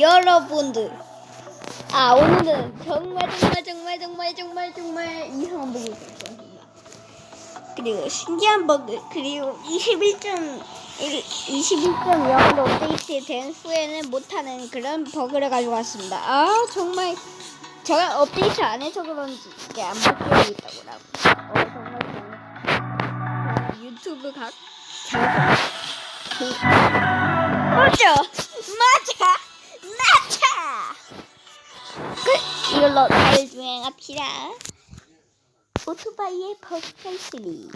여러분들. 아 오늘은 정말 정말 정말 정말 정말 정말 이상한 버그 있었습니다 그리고 신기한 버그 그리고 21점 21.0으로 업데이트 된 후에는 못하는 그런 버그를 가지고 왔습니다. 아 정말 제가 업데이트 안 해서 그런지 이게 안 바뀌고 있다고 어 정말 정말. 유튜브 각 맞아 맞아! 맞아 그 이걸로 자율주행합시다. 오토바이의 버스타이스리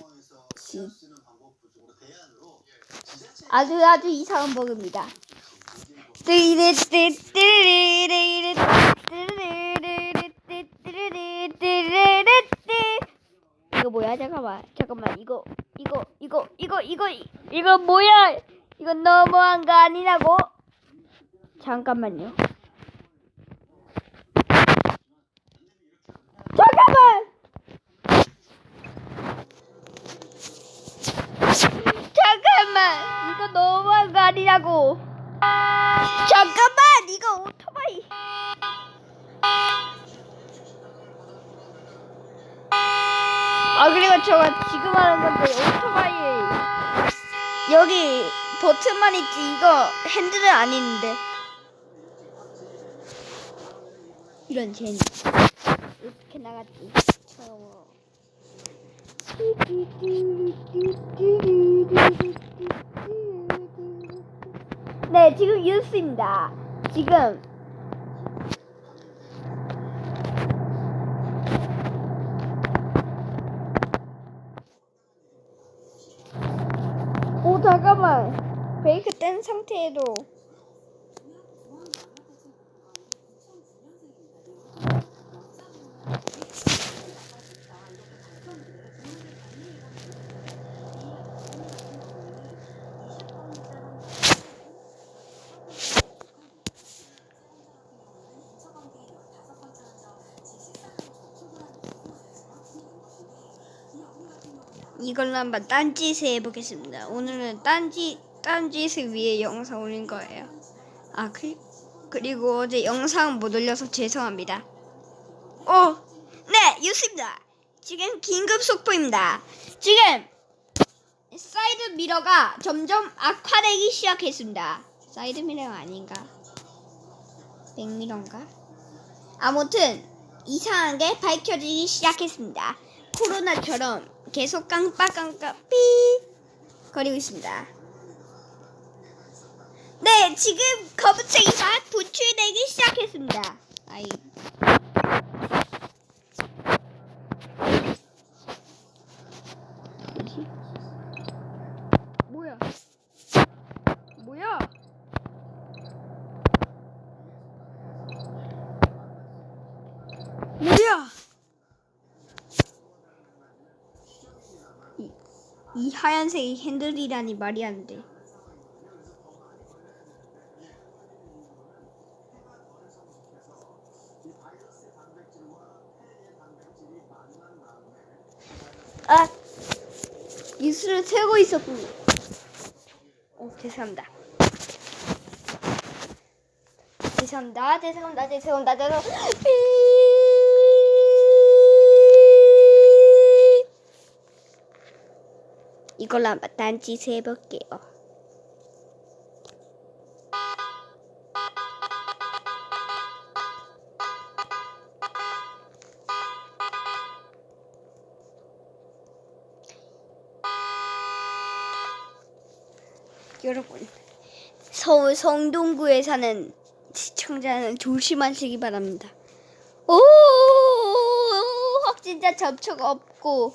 아주 아주 이상한 버그입니다. 이거 뭐야? 잠깐만. 잠깐만. 이거 이거 이거 이거 이거 이거 뭐야? 이거 너무한 거 아니냐고? 잠깐만요 잠깐만 잠깐만 이거 아니냐고. 잠깐만 이거 오토바이. 아 그리고 제가 지금 하는 건데 오토바이. 여기 버튼만 있지. 이거 핸들은 안 있는데. 이런 젠 이렇게 나갔지. 저 네 지금 뉴스입니다. 지금. 오 잠깐만. 베이크 뗀 상태에도 이걸로 한번 딴짓을 해보겠습니다. 오늘은 딴짓, 딴짓을 위해 영상 올린 거예요. 아, 그, 그리고 어제 영상 못 올려서 죄송합니다. 어, 네, 뉴스입니다. 지금 긴급 속보입니다. 지금 사이드 미러가 점점 악화되기 시작했습니다. 사이드 미러가 아닌가? 백미러인가? 아무튼 이상한 게 밝혀지기 시작했습니다. 코로나처럼 계속 깜빡깜빡 삐 거리고 있습니다. 네, 지금 검은색이가 분출되기 시작했습니다. 아이. 뭐지? 뭐야? 뭐야? 뭐야? 이, 이 하얀색이 핸들이라니 말이 안 돼. 아, 뉴스를 세고 있었군요. 어, 죄송합니다. 죄송합니다. 죄송합니다. 죄송합니다. 죄송합니다. 이걸로 한번 딴짓 해볼게요. 여러분, 서울 성동구에 사는 시청자는 조심하시기 바랍니다. 오, 확진자 접촉 없고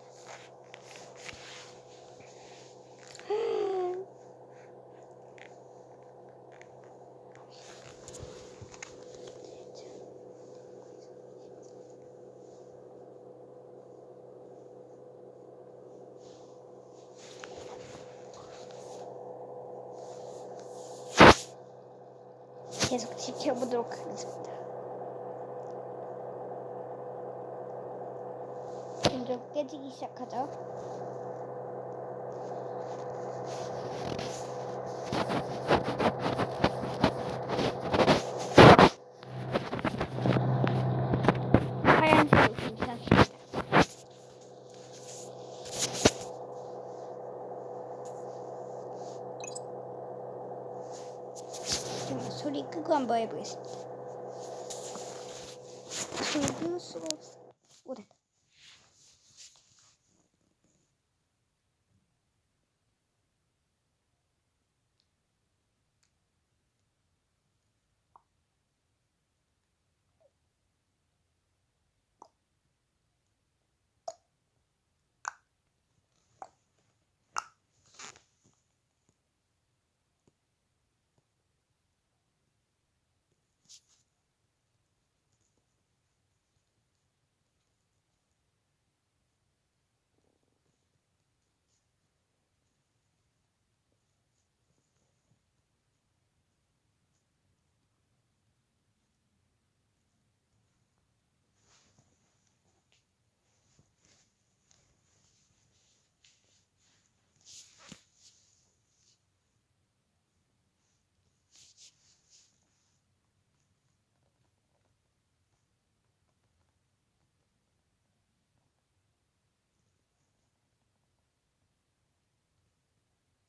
계속 지켜보도록 하겠습니다. 점점 깨지기 시작하죠. 하얀색이 괜찮습니다. 좀 소리 끄고 한번 해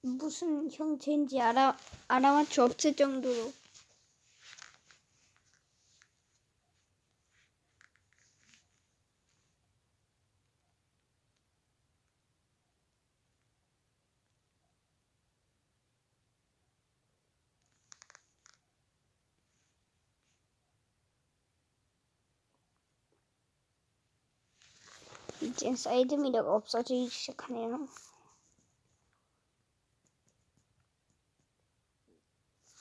무슨 형체인지 알아 알아맞혀 없을 정도로 이젠 사이드 미러가 없어지기 시작하네요.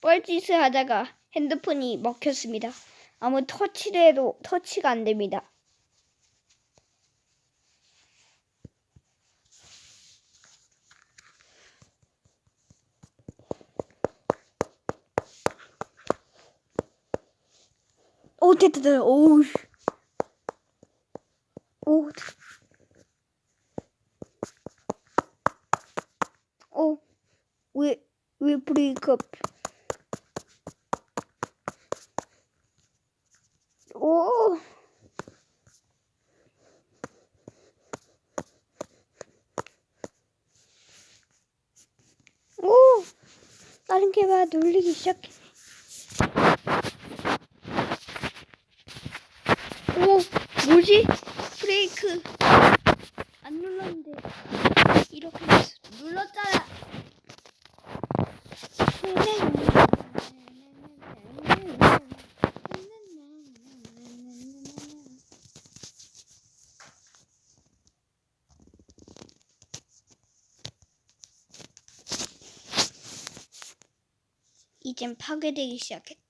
뻘짓을 하다가 핸드폰이 먹혔습니다. 아무 터치를 해도 터치가 안 됩니다. 오 됐다 됐다 오우 오 오, 왜, 왜 브레이크업? 오, 오, 다른 개가 눌리기 시작해. 오, 뭐지? 브레이크 안 눌렀는데 이렇게. 눌렀잖아. 이젠 파괴되기 시작했다.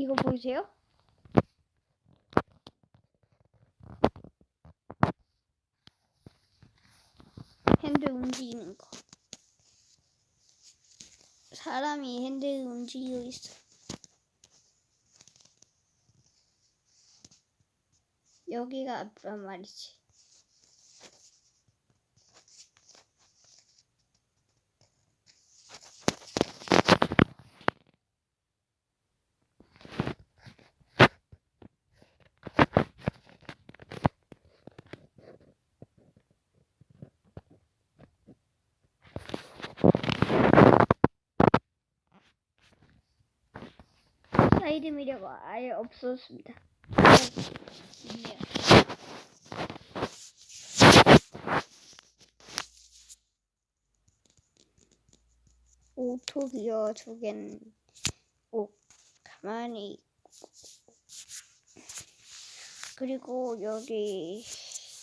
이거 보이세요? 핸들 움직이는 거. 사람이 핸들 움직이고 있어. 여기가 앞란 말이지. 사이드 미러가 아예 없었습니다. 두 개는 오 가만히 있고 그리고 여기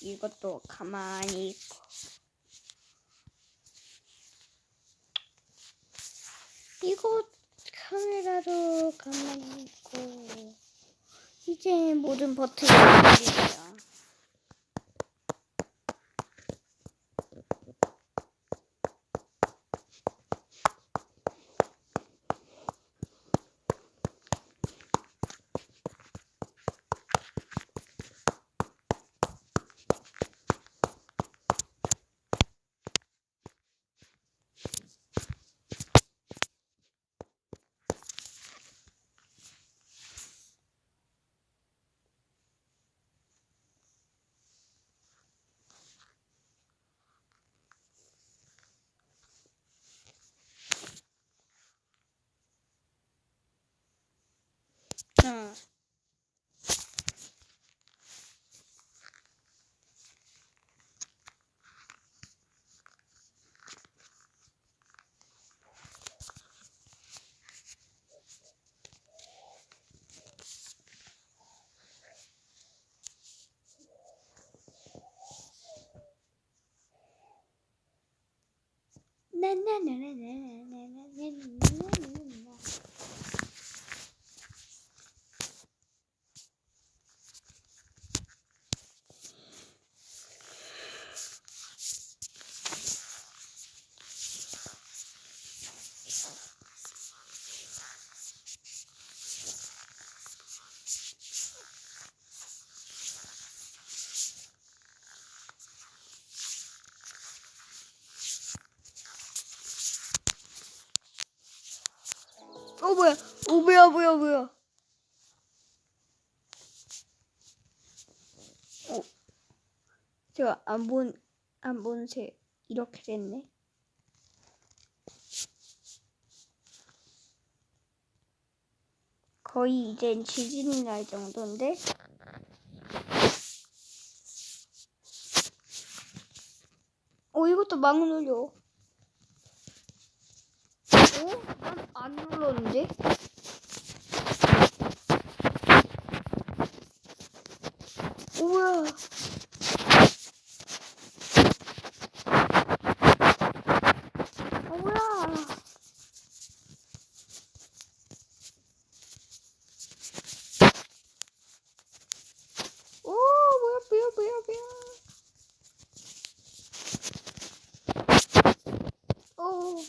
이것도 가만히 있고 이거 카메라도 가만히 있고 이제 모든 버튼이 열리고요. ねえねえねえねえねえ 어 뭐야? 어 뭐야 뭐야 뭐야? 어 제가 안본안 본새 이렇게 됐네. 거의 이젠 지진이 날 정도인데. 어 이것도 막 눌려. 어? 난 안 눌렀는데? 우와. 어, 뭐야. 오, 뭐야, 뭐야, 뭐야, 뭐야. 오.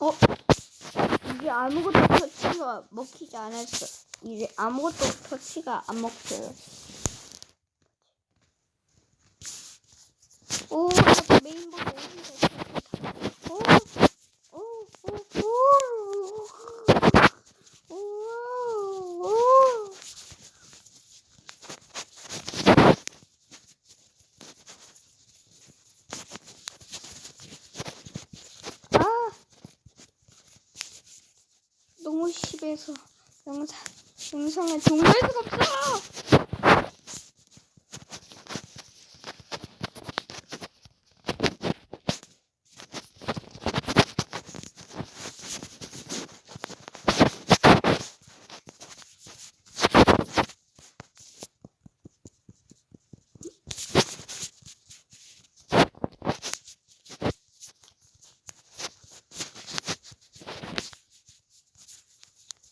어? 이게 아무것도 터치가 먹히지 않았어. 이제 아무것도 터치가 안 먹혀요. 오, 나 메인보드 어디서 오, 오, 오, 오, 오, 오. 아, 너무 심해서 영상 영상을 종료할 수가 없어.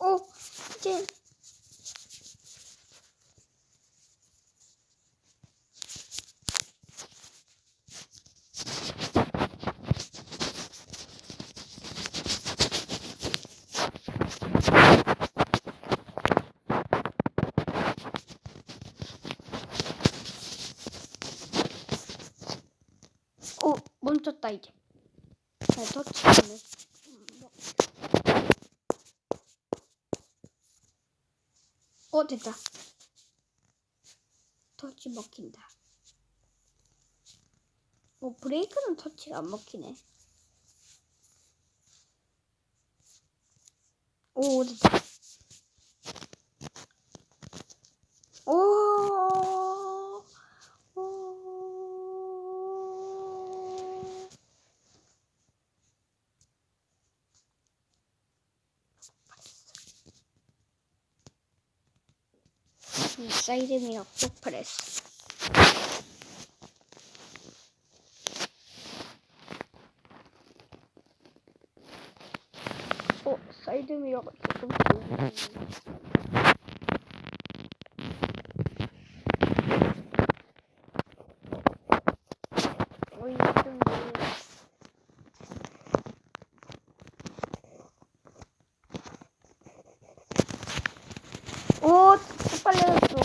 어, 이제 터졌다 이제. 네, 터치하네. 어 됐다. 터치 먹힌다. 어 브레이크는 터치가 안 먹히네. 오 됐다. 오. 오. 이 사이드 미러 폭프레스. 어, 사이드 미러가 조금 보이네. 어, 이거 좀 놀라. 오, 빨려졌어.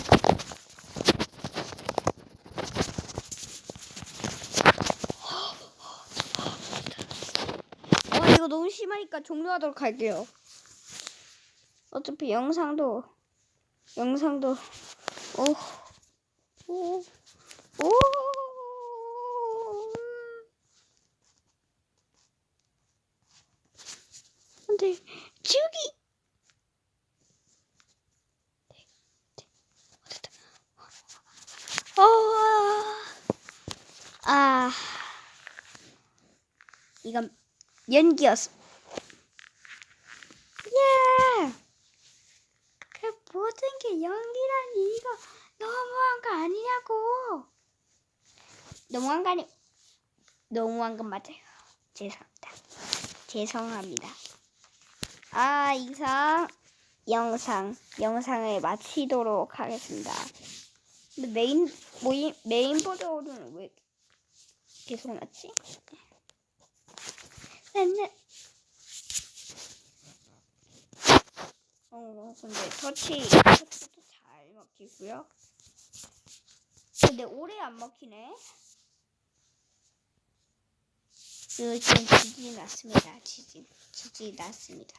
아, 이거 심하니까 종료하도록 할게요. 어차피 영상도, 영상도, 오, 오, 오. 안 돼. 지우기! 어, 아, 이건 연기였어. 예. 그 모든 게 연기라니 이거 너무한 거 아니냐고. 너무한 거 아니. 너무한 건 맞아요. 죄송합니다. 죄송합니다. 아 이상 영상 영상을 마치도록 하겠습니다. 근데 메인 모임 메인 보드는 왜 계속 났지? 맨날 어 근데 터치 터치도 잘 먹히고요. 근데 오래 안 먹히네. 그 지금 지진이 났습니다. 지진 지진이 났습니다.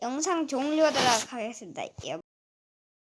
영상 종료하도록 하겠습니다.